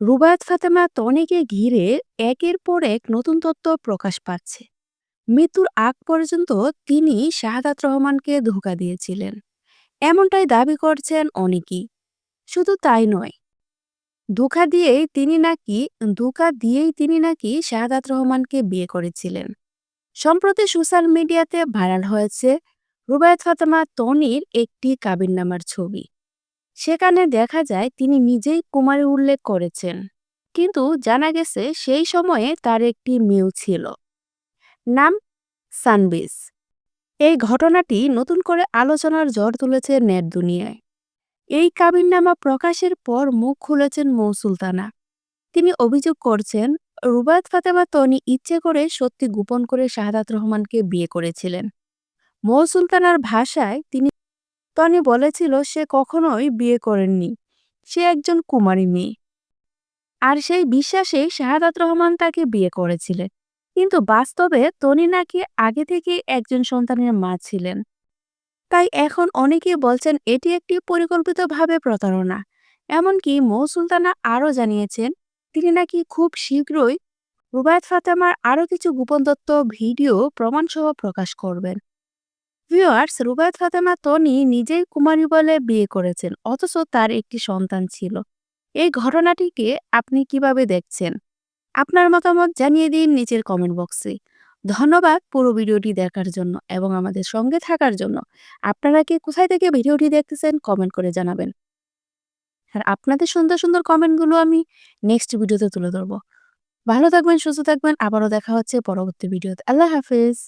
রুবায়াত ফাতেমা তনিকে ঘিরে একের পর এক নতুন তত্ত্ব প্রকাশ পাচ্ছে। মৃত্যুর আগ পর্যন্ত তিনি শাহাদাত রহমানকে ধোঁকা দিয়েছিলেন। এমনটাই দাবি করছেন অনেকেই। শুধু তাই নয়, ধোঁকা দিয়েই তিনি নাকি, ধোঁকা দিয়েই তিনি নাকি শাহাদাত রহমানকে বিয়ে করেছিলেন। সম্প্রতি সোশ্যাল মিডিয়াতে ভাইরাল হয়েছে রুবায়াত ফাতেমা তনির একটি কাবিননামার ছবি। সেখানে দেখা যায় তিনি নিজেই কুমারী উল্লেখ করেছেন। কিন্তু জানা গেছে সেই সময়ে তার একটি মেয়েও ছিল। নাম সানবিস এই ঘটনাটি নতুন করে আলোচনার ঝড় তুলেছে নেট দুনিয়ায়। এই কাবিননামা প্রকাশের পর মুখ খুলেছেন মৌ সুলতানা তিনি অভিযোগ করছেন, রুবায়ত ফাতেমা তনি ইচ্ছে করে সত্যি গোপন করে শাহাদাত রহমানকে বিয়ে করেছিলেন। মৌ সুলতানার ভাষায় তিনি তনি বলেছিল সে কখনোই বিয়ে করেননি। সে একজন কুমারী মেয়ে। আর সেই বিশ্বাসে শাহাদাত রহমান তাকে বিয়ে করেছিলেন। কিন্তু বাস্তবে তনি নাকি আগে থেকে একজন সন্তানের মা ছিলেন। তাই এখন অনেকেই বলছেন এটি একটি পরিকল্পিতভাবে প্রতারণা। এমনকি মৌ সুলতানা আরও জানিয়েছেন, তিনি নাকি খুব শীঘ্রই রুবায়ত ফাতেমার আরও কিছু গোপন তত্ত্ব, ভিডিও, প্রমাণসহ প্রকাশ করবেন। ভিউয়ার্স, রুবায়ত ফাতেমা তনি নিজেই কুমারী বলে বিয়ে করেছেন, অথচ তার একটি সন্তান ছিল। এই ঘটনাটিকে আপনি কীভাবে দেখছেন? আপনার মতামত জানিয়ে দিন নিচের কমেন্ট বক্সে ধন্যবাদ পুরো ভিডিওটি দেখার জন্য এবং আমাদের সঙ্গে থাকার জন্য। আপনারা কি কোথায় থেকে ভিডিওটি দেখতেছেন কমেন্ট করে জানাবেন। আর আপনাদের সুন্দর সুন্দর কমেন্টগুলো আমি নেক্সট ভিডিওতে তুলে ধরবো। ভালো থাকবেন, সুস্থ থাকবেন, আবারও দেখা হচ্ছে পরবর্তী ভিডিওতে আল্লাহ হাফিজ।